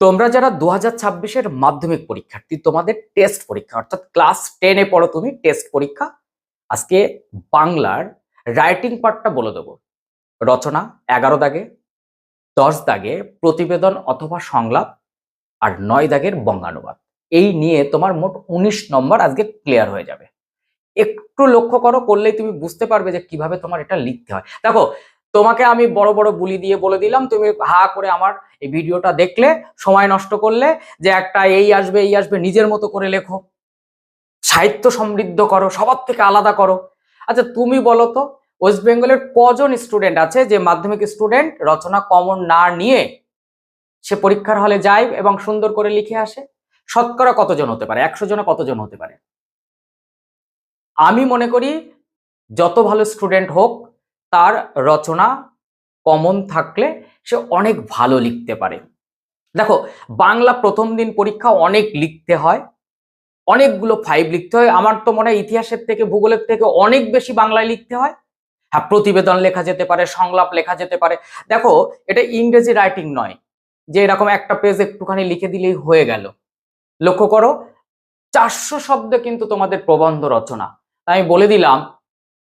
তোমরা যারা দু হাজার ছাব্বিশের মাধ্যমিক পরীক্ষার্থী, তোমাদের টেস্ট পরীক্ষা, অর্থাৎ ক্লাস টেনে পড়ো তুমি টেস্ট পরীক্ষা। আজকে বাংলার রাইটিং পার্টটা বলে দেবো। রচনা, এগারো দাগে, দশ দাগে, প্রতিবেদন অথবা সংলাপ, আর নয় দাগের বঙ্গানুবাদ। এই নিয়ে তোমার মোট উনিশ নম্বর আজকে ক্লিয়ার হয়ে যাবে। একটু লক্ষ্য করো, করলেই তুমি বুঝতে পারবে যে কীভাবে তোমার এটা লিখতে হয়। দেখো তোমাকে আমি বড় বড় বুলি দিয়ে বলে দিলাম। তুমি হা করে আমার এই ভিডিওটা দেখলে, সময় নষ্ট করলে যে একটা এই আসবে এই আসবে, নিজের মতো করে লেখো। সাহিত্য সমৃদ্ধ করো, সবার থেকে আলাদা করো। আচ্ছা তুমি বলো তো ওয়েস্ট বেঙ্গলের কজন স্টুডেন্ট আছে যে মাধ্যমিক স্টুডেন্ট রচনা কমন না নিয়ে সে পরীক্ষার হলে যায় এবং সুন্দর করে লিখে আসে? শতকরা কতজন হতে পারে? একশো জনে কতজন হতে পারে? আমি মনে করি, যত ভালো স্টুডেন্ট হোক তার রচনা কমন থাকলে সে অনেক ভালো লিখতে পারে। দেখো, বাংলা প্রথম দিন পরীক্ষা অনেক লিখতে হয়, অনেকগুলো ফাইভ লিখতে হয়। আমার তো মনে হয় ইতিহাসের থেকে, ভূগোলের থেকে অনেক বেশি বাংলায় লিখতে হয়। হ্যাঁ প্রতিবেদন লেখা যেতে পারে, সংলাপ লেখা যেতে পারে। দেখো, এটা ইংরেজি রাইটিং নয়, যে এরকম একটা পেজ একটুখানি লিখে দিলেই হয়ে গেল। লক্ষ্য করো, চারশো শব্দে কিন্তু তোমাদের প্রবন্ধ রচনা। আমি বলে দিলাম,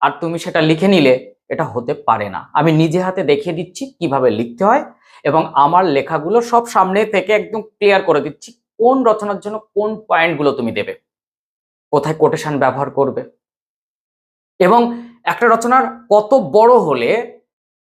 আর তুমি সেটা লিখে নিলে এটা হতে পারে না। আমি নিজে হাতে দেখিয়ে দিচ্ছি কীভাবে লিখতে হয় এবং আমার লেখাগুলো সব সামনে থেকে একদম ক্লিয়ার করে দিচ্ছি কোন রচনার জন্য কোন পয়েন্টগুলো তুমি দেবে, কোথায় কোটেশন ব্যবহার করবে এবং একটা রচনার কত বড় হলে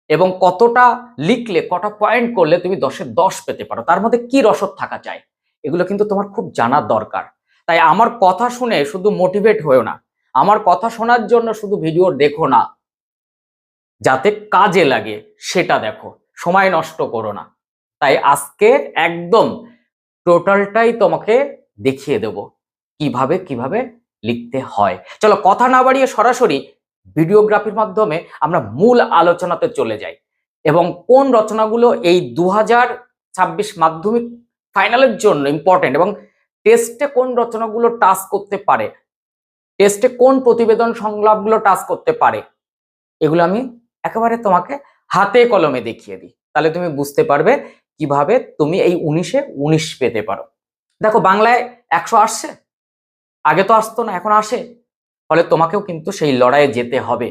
এবং কতটা লিখলে, কটা পয়েন্ট করলে তুমি দশে দশ পেতে পারো, তার মধ্যে কি রসদ থাকা চাই, এগুলো কিন্তু তোমার খুব জানার দরকার। তাই আমার কথা শুনে শুধু মোটিভেট হয়েও না, আমার কথা শোনার জন্য শুধু ভিডিও দেখো না যাতে কাজে লাগে, সেটা দেখো। সময় নষ্ট করো না। তাই আজকে একদম টোটালটাই তোমাকে দেখিয়ে দেব। কীভাবে কীভাবে লিখতে হয়। চলো কথা না বাড়িয়ে সরাসরি ভিডিওগ্রাফির মাধ্যমে আমরা মূল আলোচনাতে চলে যাই এবং কোন রচনাগুলো এই দু ছাব্বিশ মাধ্যমিক ফাইনালের জন্য ইম্পর্টেন্ট এবং টেস্টে কোন রচনাগুলো টাচ করতে পারে টেস্টে কোন প্রতিবেদন সংলাপগুলো টাচ করতে পারে, এগুলো আমি একেবারে তোমাকে হাতে কলমে দেখিয়ে দিই। তাহলে তুমি বুঝতে পারবে কীভাবে তুমি এই উনিশে উনিশ পেতে পারো। দেখো বাংলায় একশো আসছে। আগে তো আসতো না, এখন আসে। ফলে তোমাকেও কিন্তু সেই লড়াইয়ে যেতে হবে।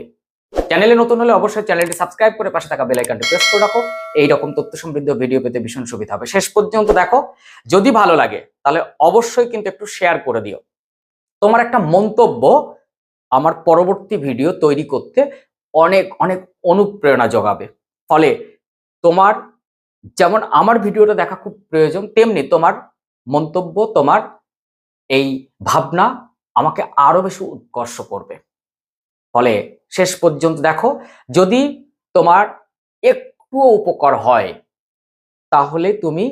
চ্যানেলে নতুন হলে অবশ্যই চ্যানেলটি সাবস্ক্রাইব করে পাশে থাকা বেল আইকনটি প্রেস করে রাখো। এই রকম তথ্য সমৃদ্ধ ভিডিও পেতে ভীষণ সুবিধা হবে। শেষ পর্যন্ত দেখো, যদি ভালো লাগে তাহলে অবশ্যই কিন্তু একটু শেয়ার করে দিও। তোমার একটা মন্তব্য আমার পরবর্তী ভিডিও তৈরি করতে অনেক অনেক অনুপ্রেরণা জোগাবে। ফলে তোমার যেমন আমার ভিডিওটা দেখা খুব প্রয়োজন, তেমনি তোমার মন্তব্য, তোমার এই ভাবনা আমাকে আরও বেশি উৎকর্ষ করবে। ফলে শেষ পর্যন্ত দেখো, যদি তোমার একটুও উপকার হয়, তাহলে তুমি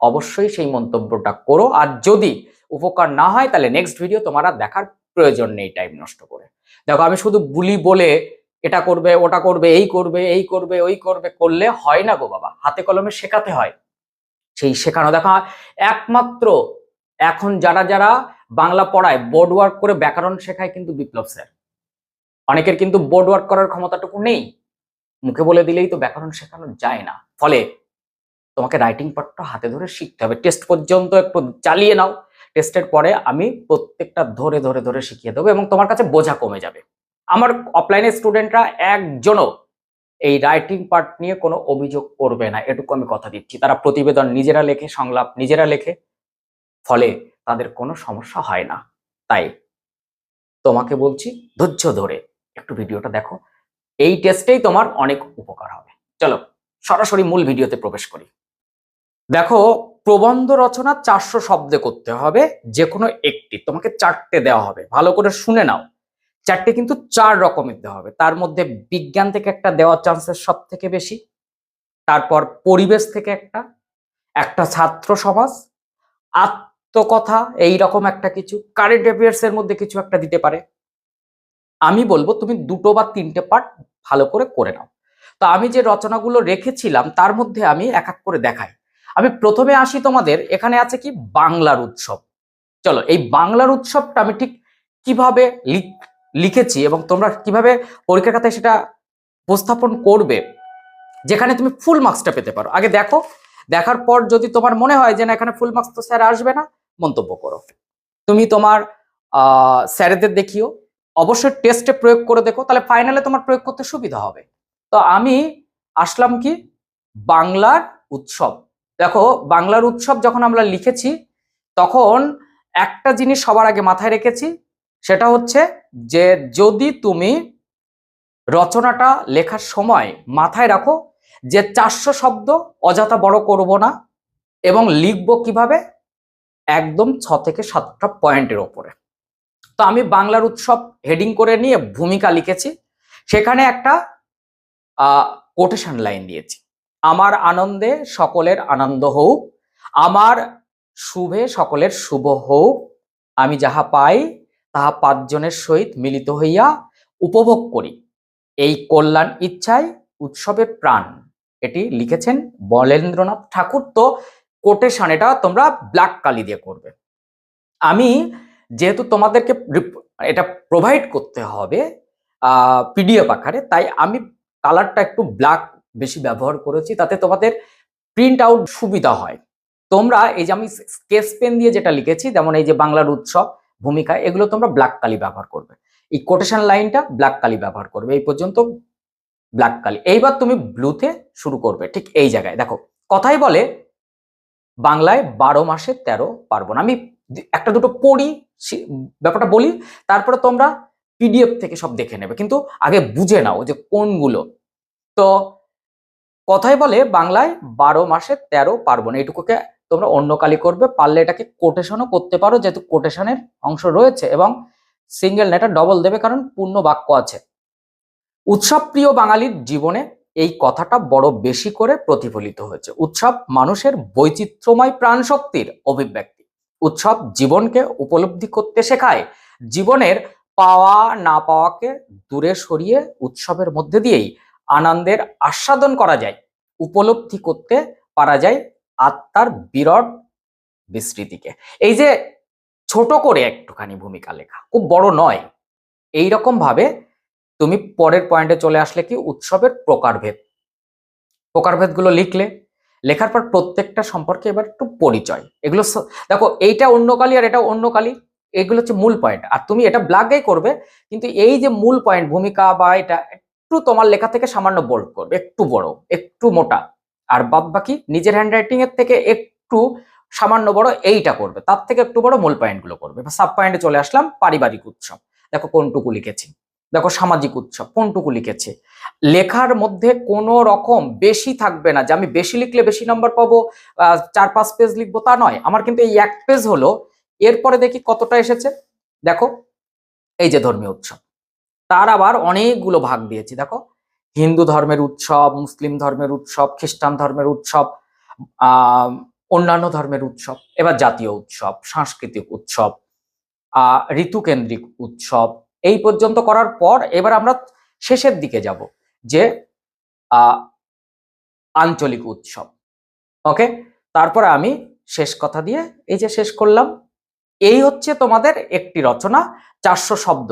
অবশ্যই সেই মন্তব্যটা করো। আর যদি উপকার না হয়, তাহলে নেক্সট ভিডিও তোমার আর দেখার প্রয়োজন নেই টাইম নষ্ট করে। দেখো, আমি শুধু বুলি বলে এটা করবে, ওটা করবে, এই করবে এই করবে, ওই করবে, করলে হয় না গো বাবা। হাতে কলমে শেখাতে হয়। সেই শেখানো দেখা একমাত্র এখন যারা যারা বাংলা পড়ায় বোর্ড ওয়ার্ক করে ব্যাকরণ শেখায় কিন্তু বিপ্লব স্যার। অনেকের কিন্তু বোর্ড ওয়ার্ক করার ক্ষমতাটুকু নেই। মুখে বলে দিলেই তো ব্যাকরণ শেখানো যায় না। ফলে তোমাকে রাইটিং পার্টটা হাতে ধরে শিখতে হবে। টেস্ট পর্যন্ত একটু চালিয়ে নাও। টেস্টের পরে আমি প্রত্যেকটা ধরে ধরে ধরে শিখিয়ে দেবো এবং তোমার কাছে বোঝা কমে যাবে। আমার অফলাইনের স্টুডেন্টরা একজনও এই রাইটিং পার্ট নিয়ে কোনো অভিযোগ করবে না, এটুকু আমি কথা দিচ্ছি। তারা প্রতিবেদন নিজেরা লেখে, সংলাপ নিজেরা লেখে, ফলে তাদের কোনো সমস্যা হয় না। তাই তোমাকে বলছি, ধৈর্য ধরে একটু ভিডিওটা দেখো। এই টেস্টেই তোমার অনেক উপকার হবে। চলো, সরাসরি মূল ভিডিওতে প্রবেশ করি। দেখো, প্রবন্ধ রচনা চারশো শব্দে করতে হবে যে কোনো একটি। তোমাকে চারটে দেওয়া হবে। ভালো করে শুনে নাও। চারটে কিন্তু চার রকমের দেওয়া হবে। তার মধ্যে বিজ্ঞান থেকে একটা দেওয়ার চান্সেস সব থেকে বেশি, তারপর পরিবেশ থেকে একটা একটা ছাত্র সমাজ, আত্মকথা এই রকম একটা কিছু কারেন্ট অ্যাফেয়ার্স এর মধ্যে কিছু একটা দিতে পারে। আমি বলব তুমি দুটো বা তিনটে পার্ট ভালো করে করে নাও। তো আমি যে রচনাগুলো রেখেছিলাম, তার মধ্যে আমি এক এক করে দেখাই। আমি প্রথমে আসি তোমাদের, এখানে আছে কি? বাংলার উৎসব। চলো, এই বাংলার উৎসবটা আমি ঠিক কীভাবে লিখ- লিখেছি এবং তোমরা কীভাবে পরীক্ষার খাতায় সেটা উপস্থাপন করবে, যেখানে তুমি ফুল মার্কসটা পেতে পারো। আগে দেখো, দেখার পর যদি তোমার মনে হয় যে না, এখানে ফুল মার্কস তো স্যার আসবে না, মন্তব্য করো। তুমি তোমার স্যারেদের দেখিও। অবশ্যই টেস্টে প্রয়োগ করে দেখো, তাহলে ফাইনালে তোমার প্রয়োগ করতে সুবিধা হবে। তো আমি আসলাম কি? বাংলার উৎসব। দেখো, বাংলার উৎসব যখন আমরা লিখেছি, তখন একটা জিনিস সবার আগে মাথায় রেখেছি সেটা হচ্ছে যে যদি তুমি রচনাটা লেখার সময় মাথায় রাখো যে চারশো শব্দ অযথা বড় করব না এবং লিখব কীভাবে? একদম ছ থেকে সাতটা পয়েন্টের ওপরে। তো আমি বাংলার উৎসব হেডিং করে নিয়ে ভূমিকা লিখেছি। সেখানে একটা কোটেশন লাইন দিয়েছি। আমার আনন্দে সকলের আনন্দ হোক, আমার শুভে সকলের শুভ হোক, আমি যাহা পাই তাহা পাঁচজনের সহিত মিলিত হইয়া উপভোগ করি। এই কল্যাণ ইচ্ছায় উৎসবের প্রাণ। এটি লিখেছেন বলেন্দ্রনাথ ঠাকুর। তো কোটেশন এটা তোমরা ব্ল্যাক কালি দিয়ে করবে। আমি যেহেতু তোমাদেরকে এটা প্রোভাইড করতে হবে পিডিএফ আকারে, তাই আমি কালারটা একটু ব্ল্যাক বেশি ব্যবহার করেছি, তাতে তোমাদের প্রিন্ট আউট সুবিধা হয়। তোমরা এই যে আমি স্কেচ পেন দিয়ে যেটা লিখেছি, যেমন এই যে বাংলার উৎসব ভূমিকা, এগুলো তোমরা ব্ল্যাক কালি ব্যবহার করবে। এই কোটেশন লাইনটা ব্ল্যাক কালি ব্যবহার করবে। এই পর্যন্ত ব্ল্যাক কালি। এইবার তুমি ব্লুতে শুরু করবে, ঠিক এই জায়গায়। দেখো কথাই বলে বাংলায় বারো মাসে তেরো পার্বণ। আমি একটা দুটো পড়ি ব্যাপারটা বলি, তারপরে তোমরা পিডিএফ থেকে সব দেখে নেবে। কিন্তু আগে বুঝে নাও যে কোনগুলো। তো কথাই বলে বাংলায় বারো মাসে তেরো পার্বণ, এইটুকুকে তোমরা অন্য কালি করবে, পারলে এটাকে কোটেশনও করতে পারো, যেহেতু কোটেশনের অংশ রয়েছে এবং সিঙ্গেল নেটা ডবল দেবে কারণ পূর্ণ বাক্য আছে। উৎসব প্রিয় বাঙালির জীবনে এই কথাটা বড় বেশি করে প্রতিফলিত হয়েছে। উৎসব মানুষের বৈচিত্র্যময় প্রাণশক্তির অভিব্যক্তি। উৎসব জীবনকে উপলব্ধি করতে শেখায়। জীবনের পাওয়া, না পাওয়াকে দূরে সরিয়ে উৎসবের মধ্যে দিয়েই আনন্দের আস্বাদন করা যায়। উপলব্ধি করতে পারা যায় আত্মার বিরট বিস্তৃতিকে। এই যে ছোট করে একটুখানি ভূমিকা লেখা, খুব বড় নয়। এই রকম ভাবে তুমি পরের পয়েন্টে চলে আসলে কি উৎসবের প্রকারভেদ। প্রকারভেদগুলো লিখলে, লেখার পর প্রত্যেকটা সম্পর্কে এবার একটু পরিচয়। এগুলো দেখো এইটা অন্য কালি আর এটা অন্য কালি এগুলো হচ্ছে মূল পয়েন্ট আর তুমি এটা ব্ল্যাকেই করবে, কিন্তু এই যে মূল পয়েন্ট ভূমিকা বা এটা একটু তোমার লেখা থেকে সামান্য বোল্ড করবে, একটু বড়, একটু মোটা। আর বাদ বাকি নিজের হ্যান্ডরাইটিং এর থেকে একটু সামান্য বড় এইটা করবে। তার থেকে একটু বড় মূল পয়েন্টগুলো করবে। সাব পয়েন্টে চলে আসলাম পারিবারিক উৎসব। দেখো কোনটুকু লিখেছি। দেখো সামাজিক উৎসব, কোনটুকু লিখেছে। লেখার মধ্যে কোনো রকম বেশি থাকবে না। যে আমি বেশি লিখলে বেশি নম্বর পাবো চার পাঁচ পেজ লিখব, তা নয়। আমার কিন্তু এই এক পেজ হলো, এরপরে দেখি কতটা এসেছে। দেখো, এই যে ধর্মীয় উৎসব। তার আবার অনেকগুলো ভাগ দিয়েছি। দেখো হিন্দু ধর্মের উৎসব, মুসলিম ধর্মের উৎসব, খ্রিস্টান ধর্মের উৎসব অন্যান্য ধর্মের উৎসব, এবার জাতীয় উৎসব, সাংস্কৃতিক উৎসব ঋতুকেন্দ্রিক উৎসব, এই পর্যন্ত করার পর এবার আমরা শেষের দিকে যাব যে আঞ্চলিক উৎসব। ওকে? তারপরে আমি শেষ কথা দিয়ে এই যে শেষ করলাম, এই হচ্ছে তোমাদের একটি রচনা, চারশো শব্দ।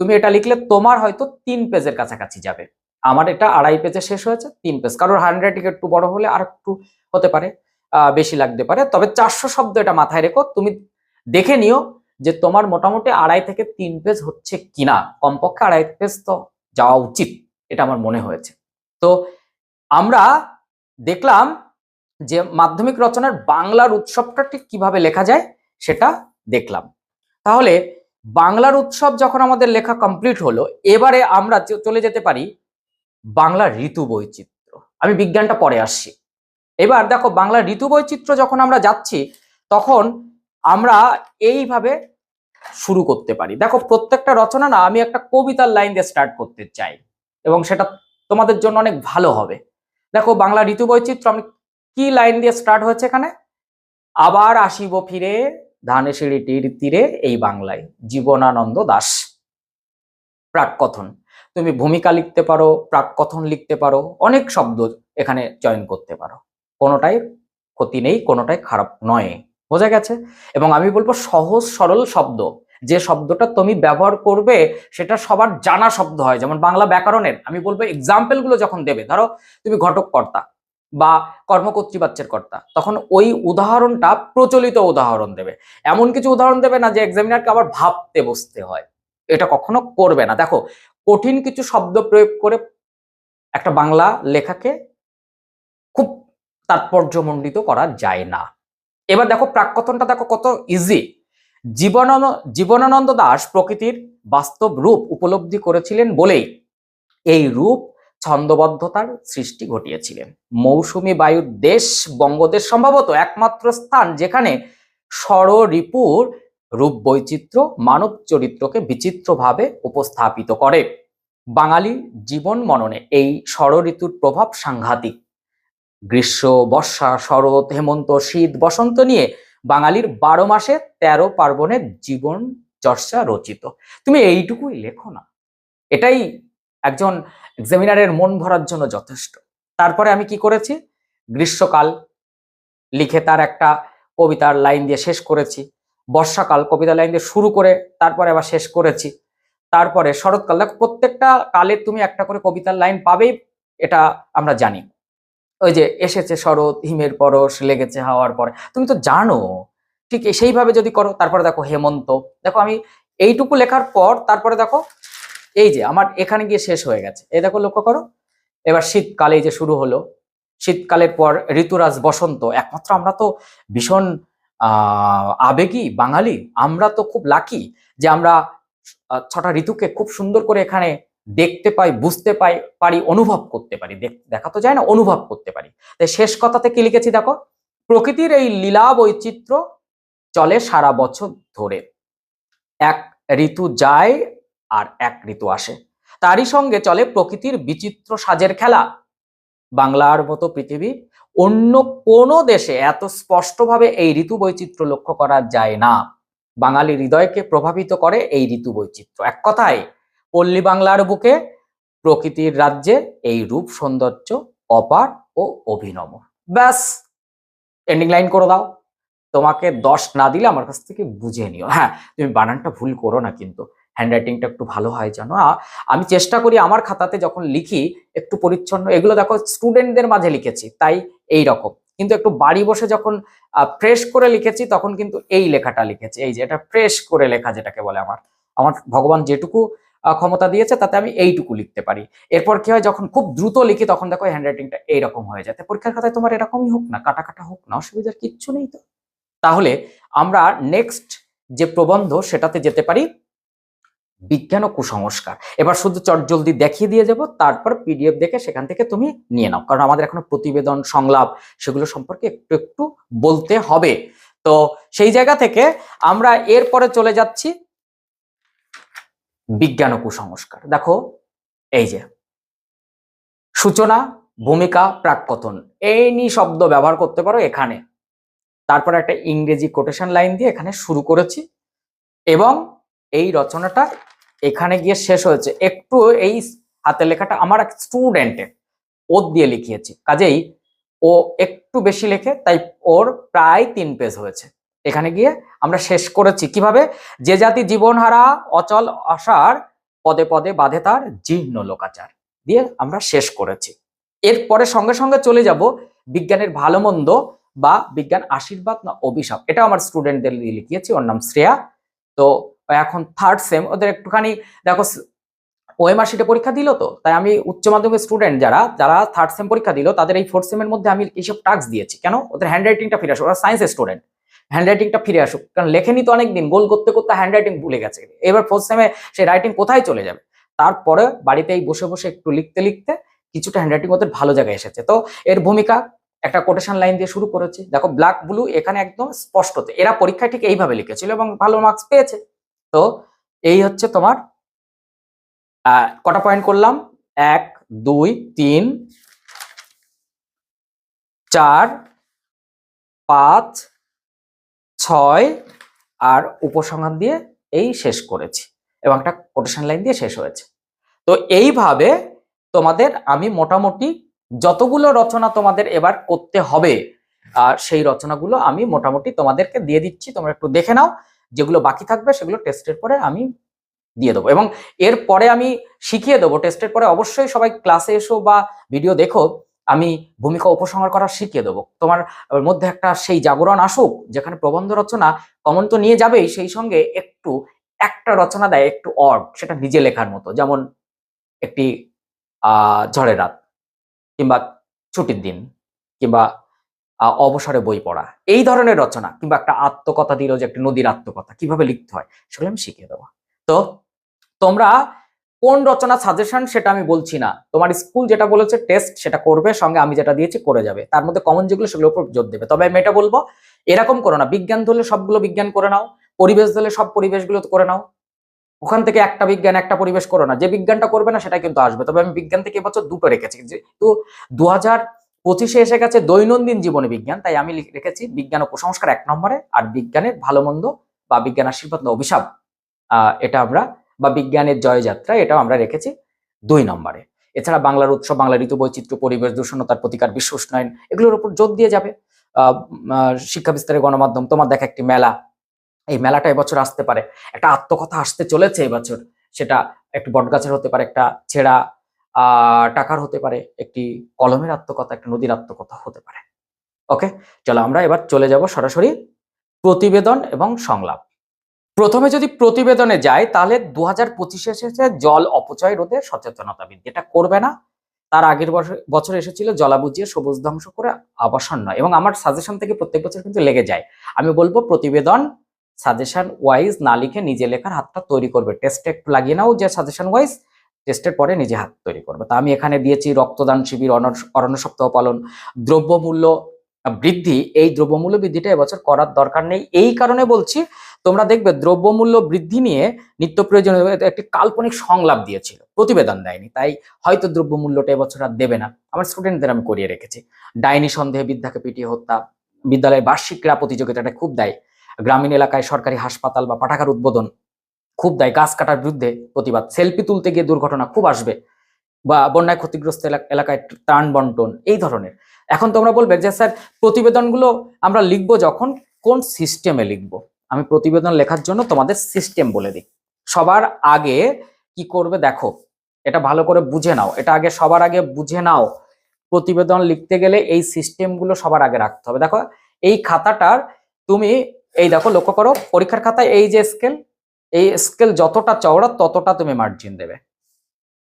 তুমি এটা লিখলে তোমার হয়তো তিন পেজের কাছাকাছি যাবে। আমার এটা আড়াই পেজে শেষ হয়েছে, তিন পেজ। কারোর হ্যান্ড রাইটিং একটু বড় হলে আর একটু হতে পারে বেশি লাগতে পারে। তবে চারশো শব্দ এটা মাথায় রেখো, তুমি দেখে নিও যে তোমার মোটামুটি আড়াই থেকে তিন পেজ হচ্ছে কিনা। কমপক্ষে আড়াই পেজ তো যাওয়া উচিত, এটা আমার মনে হয়েছে। তো আমরা দেখলাম যে মাধ্যমিক রচনার বাংলার উৎসবটা ঠিক কীভাবে লেখা যায় সেটা দেখলাম। তাহলে বাংলার উৎসব যখন আমাদের লেখা কমপ্লিট হলো, এবারে আমরা চলে যেতে পারি বাংলা ঋতু বৈচিত্র্য। আমি বিজ্ঞানটা পরে আসছি। এবার দেখো বাংলার ঋতু বৈচিত্র্য যখন আমরা যাচ্ছি, তখন আমরা এইভাবে শুরু করতে পারি। দেখো, প্রত্যেকটা রচনা না, আমি একটা কবিতার লাইন দিয়ে স্টার্ট করতে চাই এবং সেটা তোমাদের জন্য অনেক ভালো হবে। দেখো, বাংলা ঋতু বৈচিত্র্য, আমি কি লাইন দিয়ে স্টার্ট হয়েছে এখানে? আবার আসিব ফিরে, ধানে সিঁড়িটির তীরে, এই বাংলায়। জীবনানন্দ দাস। প্রাককথন তুমি ভূমিকা লিখতে পারো প্রাককথন লিখতে পারো, অনেক শব্দ এখানে চয়ন করতে পারো। কোনোটাই ক্ষতি নেই, কোনোটাই খারাপ নয়। বোঝা গেছে? এবং আমি বলব সহজ সরল শব্দ। যে শব্দটা তুমি ব্যবহার করবে, সেটা সবার জানা শব্দ হয়। যেমন বাংলা ব্যাকরণের, আমি বলব এক্সাম্পলগুলো যখন দেবে, ধরো তুমি ঘটক কর্তা বা কর্মকর্তৃ বাচ্চার কর্তা, তখন ওই উদাহরণটা প্রচলিত উদাহরণ দেবে। এমন কিছু উদাহরণ দেবে না যে এক্সামিনারকে আবার ভাবতে বসতে হয়। এটা কখনো করবে না। দেখো কঠিন কিছু শব্দ প্রয়োগ করে একটা বাংলা লেখাকে খুব তাৎপর্যমণ্ডিত করা যায় না। এবার দেখো প্রাককথনটা দেখো কত ইজি জীবনানন্দ জীবনানন্দ দাস প্রকৃতির বাস্তব রূপ উপলব্ধি করেছিলেন বলেই এই রূপ ছন্দবদ্ধতার সৃষ্টি ঘটিয়েছিলেন। মৌসুমী বায়ুর দেশ বঙ্গদেশ সম্ভবত একমাত্র স্থান যেখানে ষড়রিপুর রূপ বৈচিত্র্য মানব চরিত্রকে বিচিত্রভাবে উপস্থাপিত করে। বাঙালি জীবন মননে এই ষড়ঋতুর প্রভাব সাংঘাতিক। গ্রীষ্ম, বর্ষা, শরৎ, হেমন্ত, শীত, বসন্ত নিয়ে বাঙালির বারো মাসে তেরো পার্বণের জীবন চর্চা রচিত। তুমি এইটুকুই লেখো না। এটাই একজন এক্সামিনারের মন ভরার জন্য যথেষ্ট। তারপরে আমি কি করেছি? গ্রীষ্মকাল লিখে তার একটা কবিতার লাইন দিয়ে শেষ করেছি। বর্ষাকাল কবিতার লাইন দিয়ে শুরু করে তারপরে আবার শেষ করেছি। তারপরে শরৎকাল, দেখো প্রত্যেকটা কালে তুমি একটা করে কবিতার লাইন পাবেই, এটা আমরা জানি। ওই যে এসেছে শরৎ, হিমের পরশ, লেগেছে হাওয়ার পরে। তুমি তো জানো, ঠিক সেইভাবে যদি করো, তারপরে দেখো হেমন্ত। দেখো আমি এইটুকু লেখার পর তারপরে দেখো, এই যে আমার এখানে গিয়ে শেষ হয়ে গেছে। এই দেখো লক্ষ্য করো, এবার শীতকালে যে শুরু হলো। শীতকালের পর ঋতুরাজ বসন্ত, একমাত্র আমরা তো ভীষণ আবেগী বাঙালি, আমরা তো খুব লাকি যে আমরা ছটা ঋতুকে খুব সুন্দর করে এখানে দেখতে পাই, বুঝতে পাই, পারি, অনুভব করতে পারি। দেখ- তো যায় না, অনুভব করতে পারি। তাই শেষ কথাতে কি লিখেছি দেখো? প্রকৃতির এই লীলা বৈচিত্র্য চলে সারা বছর ধরে। এক ঋতু যায় আর এক ঋতু আসে। তারই সঙ্গে চলে প্রকৃতির বিচিত্র সাজের খেলা। বাংলার মতো পৃথিবী অন্য কোনো দেশে এত স্পষ্টভাবে এই ঋতু বৈচিত্র্য লক্ষ্য করা যায় না। বাঙালি হৃদয়কে প্রভাবিত করে এই ঋতু বৈচিত্র্য এক কথায়, পল্লী বাংলার বুকে প্রকৃতির রাজ্যে এই রূপ সৌন্দর্য, অপার ও অভিনব। ব্যাস এন্ডিং লাইন করে দাও। তোমাকে দশ না দিলে আমার কাছ থেকে বুঝে নিও। হ্যাঁ তুমি বানানটা ভুল করো না কিন্তু। হ্যান্ডরাইটিংটা একটু ভালো হয় জানো। আমি চেষ্টা করি আমার খাতাতে যখন লিখি, একটু পরিচ্ছন্ন। এগুলো দেখো স্টুডেন্টদের মাঝে লিখেছি। তাই এই রকম কিন্তু একটু বাড়ি বসে যখন ফ্রেশ করে লিখেছি, তখন কিন্তু এই লেখাটা লিখেছি। এই যে, এটা ফ্রেশ করে লেখা যেটাকে বলে আমার। আমার ভগবান যেটুকু ক্ষমতা দিয়েছে, তাতে আমি এইটুকু লিখতে পারি। এরপর কি হয়, যখন খুব দ্রুত লিখি, তখন দেখো হ্যান্ডরাইটিংটা এইরকম হয়ে যায়। পরীক্ষার খাতায় তোমার এরকমই হোক না কাটা কাটা হোক না, অসুবিধার কিচ্ছু নেই তো। তাহলে আমরা নেক্সট যে প্রবন্ধ, সেটাতে যেতে পারি। বিজ্ঞান ও কুসংস্কার। এবার শুধু চটজলদি দেখিয়ে দিয়ে যাব, তারপর পিডিএফ দেখে সেখান থেকে তুমি নিয়ে নাও। কারণ আমাদের এখনও প্রতিবেদন, সংলাপ সেগুলো সম্পর্কে একটু একটু বলতে হবে। তো সেই জায়গা থেকে আমরা এরপরে চলে যাচ্ছি বিজ্ঞান ও কুসংস্কার। দেখো, এই যে। সূচনা, ভূমিকা, প্রাককথন এই নি শব্দ ব্যবহার করতে পারো এখানে। তারপর একটা ইংরেজি কোটেশন লাইন দিয়ে এখানে শুরু করেছি। এবং এই রচনাটা এখানে গিয়ে শেষ হয়েছে। একটু এই হাতে লেখাটা আমার এক স্টুডেন্টের ওর দিয়ে লিখিয়েছি। কাজেই ও একটু বেশি লেখে, তাই ওর প্রায় তিন পেজ হয়েছে। এখানে গিয়ে আমরা শেষ করেছি। কীভাবে? যে জাতি জীবনহারা, অচল আসার পদে পদে বাধে তার জীর্ণ লোকাচার। দিয়ে আমরা শেষ করেছি। এরপরে সঙ্গে সঙ্গে চলে যাব বিজ্ঞানের ভালো মন্দ বা বিজ্ঞান আশীর্বাদ না অভিশাপ। এটা আমার স্টুডেন্টদের লিখিয়েছি। ওর নাম শ্রেয়া। তো ও এখন থার্ড সেম ওদের একটুখানি দেখো ওএমআর শিটে পরীক্ষা দিল তো, তাই আমি উচ্চ মাধ্যমিক স্টুডেন্ট যারা যারা থার্ড সেম পরীক্ষা দিল, তাদের এই ফোর্থ সেমের মধ্যে আমি এইসব টাস্ক দিয়েছি। কেন? ওদের হ্যান্ড রাইটিংটা ফিরে আসুক, ওরা সায়েন্সের স্টুডেন্ট হ্যান্ড রাইটিংটা ফিরে আসুক, কারণ লেখেনি তো অনেকদিন, গোল করতে করতে হ্যান্ড রাইটিং ভুলে গেছে। এবার ফোর্থ সেমে সেই রাইটিং কোথায় চলে যাবে? তারপরে বাড়িতেই বসে বসে একটু লিখতে লিখতে কিছুটা হ্যান্ড রাইটিং ওদের ভালো জায়গায় এসেছে। তো এর ভূমিকা একটা কোটেশন লাইন দিয়ে শুরু করেছি। দেখো ব্ল্যাক ব্লু এখানে একদম স্পষ্টতে, এরা পরীক্ষায় ঠিক এইভাবে লিখেছিল এবং ভালো মার্কস পেয়েছে। তো এই হচ্ছে তোমার কটা পয়েন্ট করলাম? এক, দুই, তিন, চার, পাঁচ, ছয় আর উপসংহার দিয়ে এই শেষ করেছি এবং একটা কোটেশন লাইন দিয়ে শেষ হয়েছে। তো এইভাবে তোমাদের আমি মোটামুটি যতগুলো রচনা তোমাদের এবার করতে হবে আর সেই রচনাগুলো আমি মোটামুটি তোমাদেরকে দিয়ে দিচ্ছি। তোমরা একটু দেখে নাও। যেগুলো বাকি থাকবে সেগুলো টেস্টের পরে আমি দিয়ে দেবো। এবং এর পরে আমি শিখিয়ে দেবো। টেস্টের পরে অবশ্যই সবাই ক্লাসে এসো বা ভিডিও দেখো, আমি ভূমিকা উপসংহার করা শিখিয়ে দেবো। তোমার মধ্যে একটা সেই জাগরণ আসুক, যেখানে প্রবন্ধ রচনা কমন তো নিয়ে যাবেই, সেই সঙ্গে একটু, একটা রচনা দেয়, একটু অড সেটা নিজে লেখার মতো। যেমন একটি ঝড়ের রাত, কিংবা ছুটির দিন, কিংবা অবসরে বই পড়া। এই ধরনের রচনা কিংবা একটা আত্মকথা দিল যে একটি নদীর আত্মকথা, কীভাবে লিখতে হয়, সেগুলো আমি শিখিয়ে দেবো। তো তোমরা কোন রচনা সাজেশন সেটা আমি বলছি না। তোমার স্কুল যেটা বলেছে টেস্ট সেটা করবে, সঙ্গে আমি যেটা দিয়েছি করে যাবে। তার মধ্যে কমন যেগুলো, সেগুলোর উপর জোর দেবে। তবে আমি এটা বলব, এরকম করো না। বিজ্ঞান ধরলে সবগুলো বিজ্ঞান করে নাও, পরিবেশ ধরলে সব পরিবেশগুলো করে নাও। ওখান থেকে একটা বিজ্ঞান, একটা পরিবেশ করো না। যে বিজ্ঞানটা করবে না, সেটা কিন্তু আসবে। তবে আমি বিজ্ঞান থেকে এবছর দুটো রেখেছি। যেহেতু দু হাজার পঁচিশে এসে গেছে দৈনন্দিন জীবনে বিজ্ঞান, তাই আমি রেখেছি বিজ্ঞান ও কুসংস্কার এক নম্বরে, আর বিজ্ঞানের ভালো মন্দ বা বিজ্ঞান আশীর্বাদ অভিশাপ এটা আমরা, বা বিজ্ঞানের জয়যাত্রা, এটাও আমরা রেখেছি দুই নম্বরে। এছাড়া বাংলার উৎসব বাংলা ঋতু বৈচিত্র্য পরিবেশ দূষণতার প্রতিকার, বিশ্ব উষ্ণায়ন, এগুলোর উপর জোর দিয়ে যাবে। শিক্ষা বিস্তারের গণমাধ্যম, তোমার দেখা একটি মেলা, এই মেলাটা এবছর আসতে পারে। একটা আত্মকথা আসতে চলেছে এবছর, সেটা একটি বটগাছের হতে পারে, একটা ছেঁড়া টাকার হতে পারে, একটি কলমের আত্মকথা, একটা নদীর আত্মকথা হতে পারে। ওকে চলো আমরা এবার চলে যাব সরাসরি প্রতিবেদন এবং সংলাপ। প্রথমে যদি প্রতিবেদনে যায় তাহলে দু হাজার পঁচিশে এসেছে জল অপচয় রোধে সচেতনতা বৃদ্ধি এটা করবে না। তার আগের বছর এসেছিল জলা বুঝিয়ে সবুজ ধ্বংস করে আবাসন নয়। এবং আমার সাজেশন থেকে প্রত্যেক বছর কিন্তু লেগে যায়। আমি বলব প্রতিবেদন সাজেশন ওয়াইজ না লিখে নিজে লেখার হাতটা তৈরি করবে। টেস্টে একটু লাগিয়ে নাও যে সাজেশন ওয়াইজ টেস্টের পরে নিজে হাত তৈরি করবে। তা আমি এখানে দিয়েছি রক্তদান শিবির অরণ্য সপ্তাহ পালন। দ্রব্যমূল্য বৃদ্ধি, এই দ্রব্যমূল্য বৃদ্ধিটা এবছর করার দরকার নেই। এই কারণে বলছি, তোমরা দেখবে দ্রব্যমূল্য বৃদ্ধি নিয়ে নিত্য প্রয়োজনীয় একটি কাল্পনিক সংলাপ দিয়েছিল। প্রতিবেদন দেয়নি। তাই হয়তো দ্রব্যমূল্যটা এবছর আর দেবে না। আমার স্টুডেন্টদের আমি করিয়ে রেখেছি। ডাইনি সন্দেহে বিদ্যাকে পিটিয়ে হত্যা, বিদ্যালয়ের বার্ষিক ক্রীড়া প্রতিযোগিতাটা খুব দেয়। গ্রামীণ এলাকায় সরকারি হাসপাতাল বা পাঠাগার উদ্বোধন। খুব দেয় গাছ কাটার বিরুদ্ধে প্রতিবাদ। সেলফি তুলতে গিয়ে দুর্ঘটনা খুব আসবে বা বন্যায় ক্ষতিগ্রস্ত এলাক- এলাকায় ত্রাণ বন্টন এই ধরনের। এখন তোমরা বলবে যে, স্যার, প্রতিবেদনগুলো আমরা লিখব যখন? কোন সিস্টেমে লিখব? আমি প্রতিবেদন লেখার জন্য তোমাদের সিস্টেম বলে দিই। সবার আগে কি করবে দেখো, এটা ভালো করে বুঝে নাও। এটা আগে সবার আগে বুঝে নাও। প্রতিবেদন লিখতে গেলে এই সিস্টেমগুলো সবার আগে রাখতে হবে। দেখো, এই খাতাটার তুমি এই দেখো, লক্ষ্য করো, পরীক্ষার খাতায় এই যে স্কেল এই স্কেল যতটা চওড়া, ততটা তুমি মার্জিন দেবে।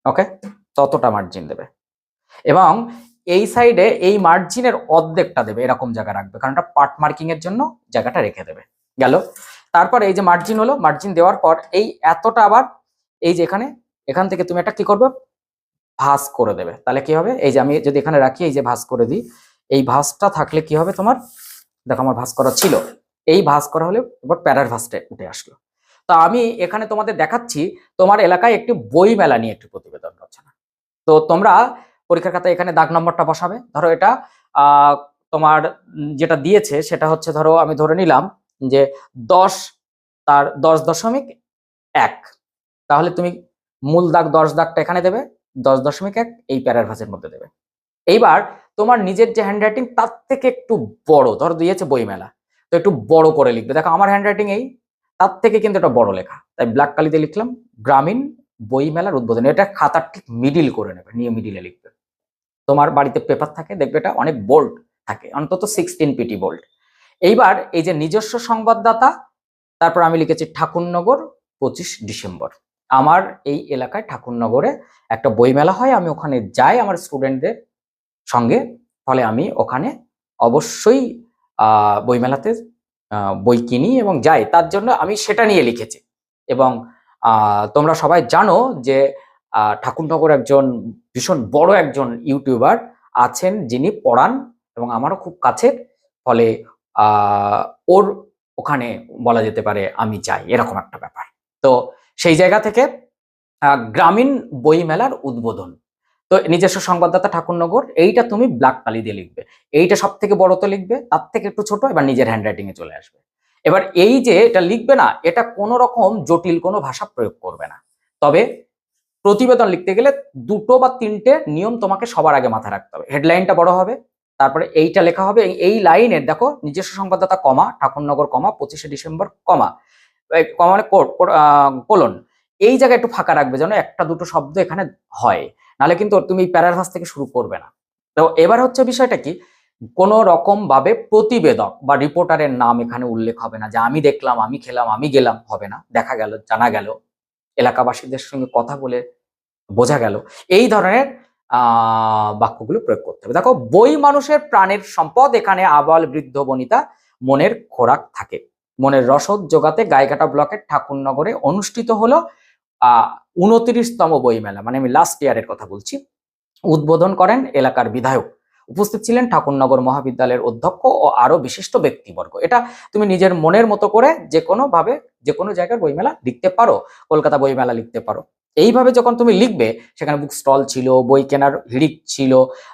ওকে ততটা মার্জিন দেবে। এবং এই সাইডে এই মার্জিনের অর্ধেকটা দেবে এরকম জায়গা রাখবে। কারণ এটা পার্ট মার্কিং এর জন্য জায়গাটা রেখে দেবে। গেল? তারপর এই যে মার্জিন হলো মার্জিন দেওয়ার পর এই এতটা আবার এই যে এখানে, এখান থেকে তুমি একটা কি করবে? ভাঁজ করে দেবে। তাহলে কি হবে? এই যে আমি যদি এখানে রাখি, এই যে ভাঁজ করে দিই, এই ভাঁজটা থাকলে কি হবে তোমার? দেখো আমার ভাঁজ করা ছিল। এই ভাঁজ করা হলে এবার প্যারার ভাঁজটা উঠে আসলো। তো আমি এখানে তোমাদের দেখাচ্ছি, তোমার এলাকায় একটি বই মেলা নিয়ে একটি প্রতিবেদন রচনা। তো তোমরা পরীক্ষার খাতায় এখানে দাগ নম্বরটা বসাবে। ধরো এটা তোমার যেটা দিয়েছে সেটা হচ্ছে ধরো আমি ধরে নিলাম যে দশ তার দশ দশমিক এক। তাহলে তুমি মূল দাগ দশ দাগটা এখানে দেবে, দশ দশমিক এক এই প্যারার ভাঁজের মধ্যে দেবে। এইবার তোমার নিজের যে হ্যান্ড রাইটিং তার থেকে একটু বড়, ধরো দিয়েছে বইমেলা, তো একটু বড় করে লিখবে। দেখো আমার হ্যান্ড রাইটিং এই তার থেকে কিন্তু এটা বড় লেখা। তাই ব্ল্যাক কালিতে লিখলাম, গ্রামীণ বইমেলার উদ্বোধন। এটা খাতার ঠিক মিডিল করে নেবে, নিয়ে মিডিলে লিখবে। তোমার বাড়িতে পেপার থাকে, দেখবে এটা অনেক বোল্ড থাকে, অন্তত সিক্সটিন পিটি বোল্ড এইবার এই যে নিজস্ব সংবাদদাতা, তারপর আমি লিখেছি ঠাকুরনগর, পঁচিশ ডিসেম্বর। আমার এই এলাকায় ঠাকুরনগরে একটা বইমেলা হয়, আমি ওখানে যাই আমার স্টুডেন্টদের সঙ্গে। ফলে আমি ওখানে অবশ্যই বইমেলাতে বই কিনি এবং যাই তার জন্য আমি সেটা নিয়ে লিখেছি। এবং তোমরা সবাই জানো যে আহ, ঠাকুরনগর একজন ভীষণ বড় একজন ইউটিউবার আছেন যিনি পড়ান এবং আমারও খুব কাছের। ফলে ওর ওখানে বলা যেতে পারে আমি যাই এরকম একটা ব্যাপার। তো সেই জায়গা থেকে গ্রামীণ বই মেলার উদ্বোধন। তো নিজস্ব সংবাদদাতা ঠাকুরনগর, এইটা তুমি ব্ল্যাক কালি দিয়ে লিখবে। এইটা সব থেকে বড় তো লিখবে, তার থেকে একটু ছোট, এবার নিজের হ্যান্ডরাইটিং এ চলে আসবে। এবার এই যে এটা লিখবে না, এটা কোনো রকম জটিল কোনো ভাষা প্রয়োগ করবে না। তবে প্রতিবেদন লিখতে গেলে দুটো বা তিনটে নিয়ম তোমাকে সবার আগে মাথায় রাখতে হবে। হেডলাইনটা বড় হবে, তারপরে এইটা লেখা হবে, এই- লাইনের দেখো, নিজস্ব সংবাদদাতা কমা, ঠাকুরনগর কমা, পঁচিশে ডিসেম্বর কমা। কমা মানে কোলন। এই জায়গায় একটু ফাঁকা রাখবে যেন একটা দুটো শব্দ এখানে হয়। নাহলে কিন্তু তুমি প্যারার ভাস থেকে শুরু করবে না। তো এবার হচ্ছে বিষয়টা কি? কোনো রকম ভাবে প্রতিবেদক বা রিপোর্টারের নাম এখানে উল্লেখ হবে না যে আমি দেখলাম, আমি খেলাম, আমি গেলাম হবে না। দেখা গেল, জানা গেল, এলাকাবাসীদের সঙ্গে কথা বলে বোঝা গেল। এই ধরনের বাক্যগুলো প্রয়োগ করতে হবে। দেখো, বই মানুষের প্রাণের সম্পদ, এখানে আবাল, বৃদ্ধ, বনিতা, মনের খোরাক থাকে। মনের রসদ জোগাতে গাইঘাটা ব্লকের ঠাকুরনগরে অনুষ্ঠিত হলো উনত্রিশতম বইমেলা মানে আমি লাস্ট ইয়ারের কথা বলছি, উদ্বোধন করেন এলাকার বিধায়ক। উপস্থিত ছিলেন ঠাকুরনগর মহাবিদ্যালয়ের অধ্যক্ষ ও আরও বিশিষ্ট ব্যক্তিবর্গ। এটা তুমি নিজের মনের মতো করে যে কোনো ভাবে যে কোনো জায়গার বইমেলা লিখতে পারো, কলকাতা বইমেলা লিখতে পারো। এইভাবে যখন তুমি লিখবে, সেখানে বুক স্টল ছিল, বই কেনার হিড়িক ছিল,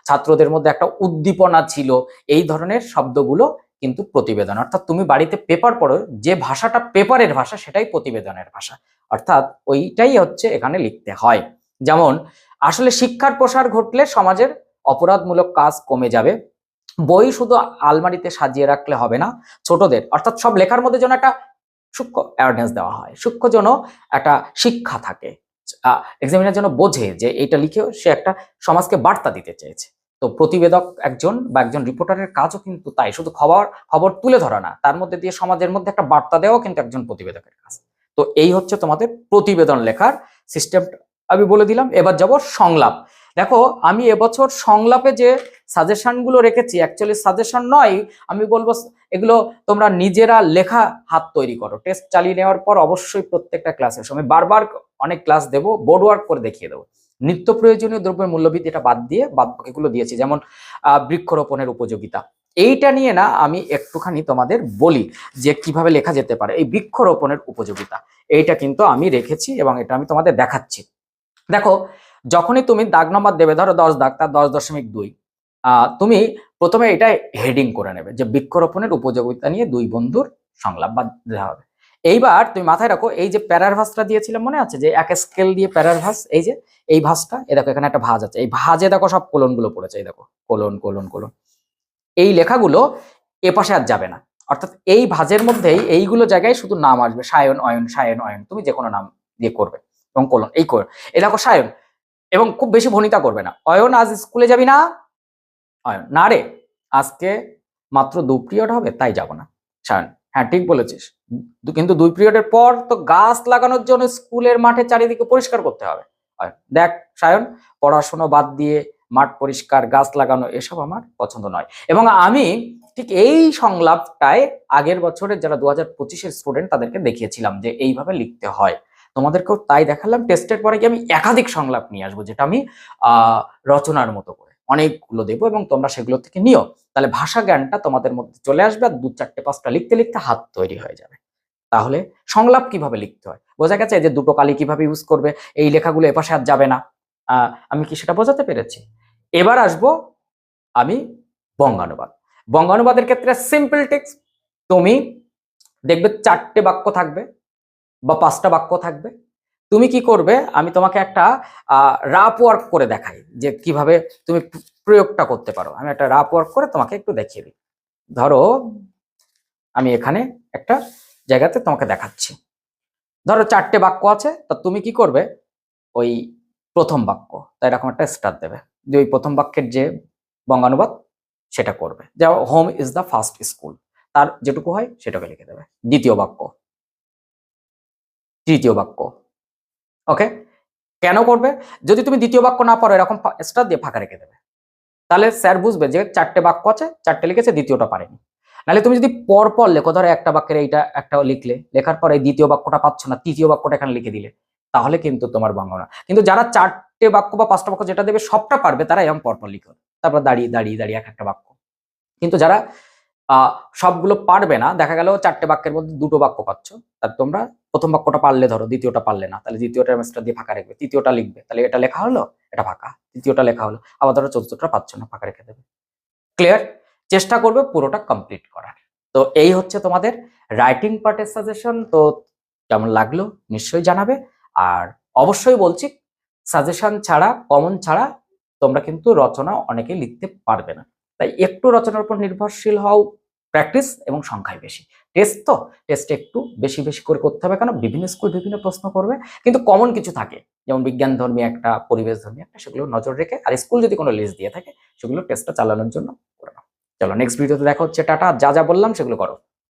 ছাত্রদের মধ্যে একটা উদ্দীপনা ছিল, এই ধরনের শব্দগুলো কিন্তু প্রতিবেদন। অর্থাৎ তুমি বাড়িতে পেপার পড়ো, যে ভাষাটা পেপারের ভাষা সেটাই প্রতিবেদনের ভাষা। অর্থাৎ ওইটাই হচ্ছে এখানে লিখতে হয়। যেমন, আসলে শিক্ষার প্রসার ঘটলে সমাজের অপরাধমূলক কাজ কমে যাবে। বই শুধু আলমারিতে সাজিয়ে রাখলে হবে না, ছোটদের। অর্থাৎ সব লেখার মধ্যে যেন একটা সূক্ষ্ম অ্যাওয়ারনেস দেওয়া হয়। সূক্ষ্ম যেন একটা শিক্ষা থাকে। এক্সামিনার যেন বোঝে যে এটা লিখেও সে একটা সমাজকে বার্তা দিতে চেয়েছে। তো প্রতিবেদক একজন বা একজন রিপোর্টারের কাজও কিন্তু তাই, শুধু খবর খবর তুলে ধরা না, তার মধ্যে দিয়ে সমাজের মধ্যে একটা বার্তা দেওয়াও কিন্তু একজন প্রতিবেদকের কাজ। তো এই হচ্ছে তোমাদের প্রতিবেদন লেখার সিস্টেম আমি বলে দিলাম, এবার যাব সংলাপ। দেখো, আমি এবছর সংলাপে যে সাজেশনগুলো রেখেছি অ্যাকচুয়ালি সাজেশন নয়, আমি বলব এগুলো তোমরা নিজেরা লেখা হাত তৈরি করো। টেস্ট চালিয়ে নেওয়ার পর অবশ্যই প্রত্যেকটা ক্লাসের সময় বারবার অনেক ক্লাস দেবো বোর্ড ওয়ার্ক করে দেখিয়ে দেবো। নিত্য প্রয়োজনীয় দ্রব্যের মূল্যবৃদ্ধি এটা বাদ দিয়ে বাদ বাকিগুলো দিয়েছি, যেমন বৃক্ষরোপণের উপযোগিতা। এইটা নিয়ে না আমি একটুখানি তোমাদের বলি যে কীভাবে লেখা যেতে পারে, এই বৃক্ষরোপণের উপযোগিতা। এইটা কিন্তু আমি রেখেছি এবং এটা আমি তোমাদের দেখাচ্ছি। দেখো, যখনই তুমি দাগ নম্বর দেবে, ধরো দশ দাগ, তার দশ দশমিক দুই তুমি প্রথমে এটা হেডিং করে নেবে যে বৃক্ষরোপণের উপযোগিতা নিয়ে দুই বন্ধুর সংলাপ বা দেওয়া হবে। এইবার তুমি মাথায় রাখো, এই যে প্যারার ভাসটা দিয়েছিলাম মনে আছে? যে এক স্কেল দিয়ে প্যারার ভাস এই যে, এই ভাসটা, এই দেখো এখানে একটা ভাজ আছে। এই ভাজে দেখো সব কোলনগুলো পড়েছে, এই দেখো, কোলন কোলন কোলন। এই লেখাগুলো এপাশে আর যাবে না। অর্থাৎ এই ভাঁজের মধ্যেই এইগুলো জায়গায় শুধু নাম আসবে, সায়ন, অয়ন সায়ন, অয়ন, তুমি যে কোনো নাম দিয়ে করবে, এবং কোলন, এই কর এই দেখো সায়ন, এবং খুব বেশি ভনিতা করবে না। অয়ন আজ স্কুলে যাবি না? অয়ন, না রে, আজকে মাত্র দু পিরিয়ড হবে, তাই যাব না, সায়ন। হ্যাঁ ঠিক বলেছিস। কিন্তু দুই পিরিয়ডের পর তো গাছ লাগানোর জন্য স্কুলের মাঠে চারিদিকে পরিষ্কার করতে হবে। দেখ, সায়ন, পড়াশোনা বাদ দিয়ে মাঠ পরিষ্কার, গাছ লাগানো, এসব আমার পছন্দ নয়। এবং আমি ঠিক এই সংলাপটায় আগের বছরের যারা দু হাজার পঁচিশের স্টুডেন্ট তাদেরকে দেখিয়েছিলাম যে এইভাবে লিখতে হয়। তোমাদেরকেও তাই দেখালাম। টেস্টের পরে গিয়ে আমি একাধিক সংলাপ নিয়ে আসব, যেটা আমি রচনার মতো করে। অনেকগুলো দেবো এবং তোমরা সেগুলো থেকে নিও। তাহলে ভাষা জ্ঞানটা তোমাদের মধ্যে চলে আসবে আর দু চারটে পাঁচটা লিখতে লিখতে হাত তৈরি হয়ে যাবে। তাহলে সংলাপ কীভাবে লিখতে হয়? বোঝা গেছে যে দুটো কালি কীভাবে ইউজ করবে, এই লেখাগুলো এপাশে আর যাবে না। আমি কি সেটা বোঝাতে পেরেছি? এবার আসব আমি বঙ্গানুবাদ। বঙ্গানুবাদের ক্ষেত্রে সিম্পল টেক্সট তুমি দেখবে চারটে বাক্য থাকবে বা পাঁচটা বাক্য থাকবে। তুমি কি করবে? আমি তোমাকে একটা রাপ ওয়ার্ক করে দেখাই যে কীভাবে তুমি প্রয়োগটা করতে পারো। আমি একটা রাপ ওয়ার্ক করে তোমাকে একটু দেখিয়ে দিই। ধরো, আমি এখানে একটা জায়গাতে তোমাকে দেখাচ্ছি। ধরো চারটে বাক্য আছে, তা তুমি কি করবে? ওই প্রথম বাক্য তাই এরকম একটা স্টার দেবে। যে ওই প্রথম বাক্যের যে বঙ্গানুবাদ, সেটা করবে। যেমন home is the first school তার যেটুকু হয় সেটাকে লিখে দেবে। দ্বিতীয় বাক্য। তৃতীয় বাক্য। ওকে কেন করবে? যদি তুমি দ্বিতীয় বাক্য না পারো, এরকম স্টার দিয়ে ফাঁকা রেখে দেবে। তাহলে স্যার বুঝবে যে চারটে বাক্য আছে, চারটে লিখেছে, দ্বিতীয়টা পারেনি। নাহলে তুমি যদি পর পর লেখো, ধরো একটা বাক্যের এইটা একটা লিখলে, লেখার পরে এই দ্বিতীয় বাক্যটা পাচ্ছ না, তৃতীয় বাক্যটা এখানে লিখে দিলে, তাহলে কিন্তু তোমার বঙ্গনা কিন্তু যারা চারটে বাক্য বা পাঁচটা বাক্য যেটা দেবে, সবটা পারবে, তারা এরকম পরপর লিখো তারপর দাঁড়িয়ে দাঁড়িয়ে দাঁড়িয়ে এক একটা বাক্য। কিন্তু যারা সবগুলো পারবে না। দেখা গেল চারটে বাক্যের মধ্যে দুটো বাক্য পাচ্ছ। তার তোমরা প্রথম বাক্যটা পারলে ধরো, দ্বিতীয়টা পারলে না। তাহলে দ্বিতীয়টা মাস্টার দিয়ে ফাঁকা রাখবে তৃতীয়টা লিখবে। তাহলে এটা লেখা হলো? এটা ফাঁকা। তৃতীয়টা লেখা হলো। আবার ধরো চতুর্থটা পাচ্ছ না, ফাঁকা রেখে দেবে। ক্লিয়ার চেষ্টা করবে পুরোটা কমপ্লিট করার। তো এই হচ্ছে তোমাদের রাইটিং পার্টের সাজেশন তো কেমন লাগল নিশ্চয়ই জানাবে। আর অবশ্যই বলছি সাজেশন ছাড়া কমন ছাড়া তোমরা কিন্তু রচনা অনেকে লিখতে পারবে না। তাই একটু রচনার উপর নির্ভরশীল হও প্র্যাকটিস এবং সংখ্যায় বেশি। টেস্ট তো টেস্ট একটু বেশি বেশি করে করতে হবে কারণ বিভিন্ন স্কুল বিভিন্ন প্রশ্ন করবে, কিন্তু কমন কিছু থাকে। যেমন বিজ্ঞান ধর্মী একটা, পরিবেশ ধর্মী একটা, সেগুলো নজর রেখে, আর স্কুল যদি কোনো লিস্ট দিয়ে থাকে, সেগুলো টেস্টটা চালানোর জন্য করে নাও। চলো নেক্সট ভিডিওতে দেখা হচ্ছে, টাটা, যা যা বললাম সেগুলো করো।